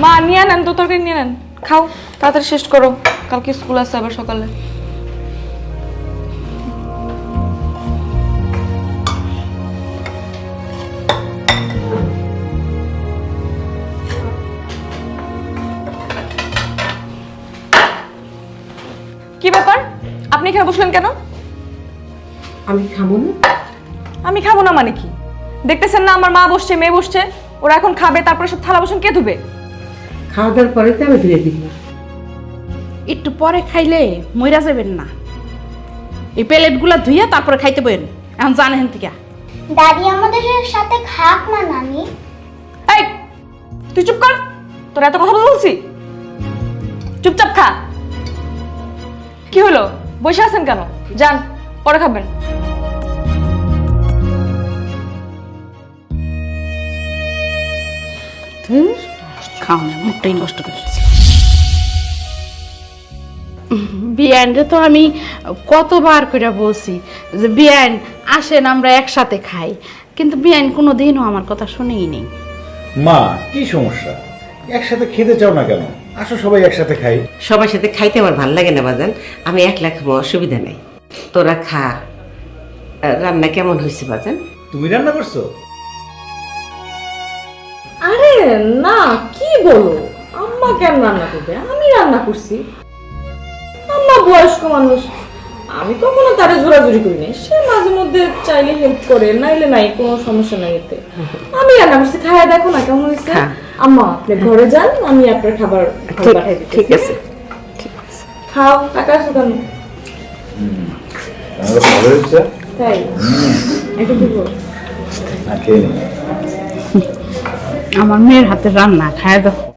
মা নিয়ে নেন তো তরকারি নিয়ে নেন। খাও তাড়াতাড়ি শেষ করো। কালকে স্কুল আছে আবার সকালে। কি ব্যাপার? আপনি এখানে বসলেন কেন? আমি খাব না। আমি খাব না মানে কি? দেখতেছেন না আমার মা বসছে মেয়ে বসছে? ওরা এখন খাবে তারপরে সব থালা বাসন কে ধুবে? খাওয়া দাওয়ার পরে তো আমি ধুয়ে দিব। একটু পরে খাইলে মইরা যাবেন না। এই প্লেটগুলা ধুইয়া তারপরে খাইতে বইন এখন জানেন থেকে। দাদি আমাদের সাথে খাক না নানি। এই তুই চুপ কর। তোর এত কথা বলছি। চুপচাপ খা। কি হলো? বসে আছেন কেন? যান পরে খাবেন। খাও না মুখটাই নষ্ট করে বিয়ানরে তো আমি কতবার করে বলছি যে বিয়ান আসেন আমরা একসাথে খাই। কিন্তু বিয়ান কোনো দিনও আমার কথা শুনেই নেই। মা কি সমস্যা? একসাথে খেতে চাও না কেন? আসো সবাই একসাথে খাই। সবার সাথে খাইতে আমার ভালো লাগে না বাজান। আমি একলা খাব অসুবিধা নেই। তোরা খা। রান্না কেমন হয়েছে বাজান? তুমি রান্না করছ? না কি বলো? আম্মা কেন রান্না করবে? আমি রান্না করছি। আম্মা বয়স্ক মানুষ। আমি কখনো তারে জোরাজুরি করি নাই। সে মাঝে মধ্যে চাইলে হেল্প করে নাইলে নাই কোনো সমস্যা নাই এতে। আমি রান্না করছি। খায়া দেখো না কেমন হয়েছে। আম্মা আপনি ঘরে যান আমি আপনার খাবার ঠিক ঠিক আছে। খাও টাকা আছে কেন আমার ভালো হচ্ছে তাই। একটু দিব। আমার মেয়ের হাতে রান্না খায় দেখো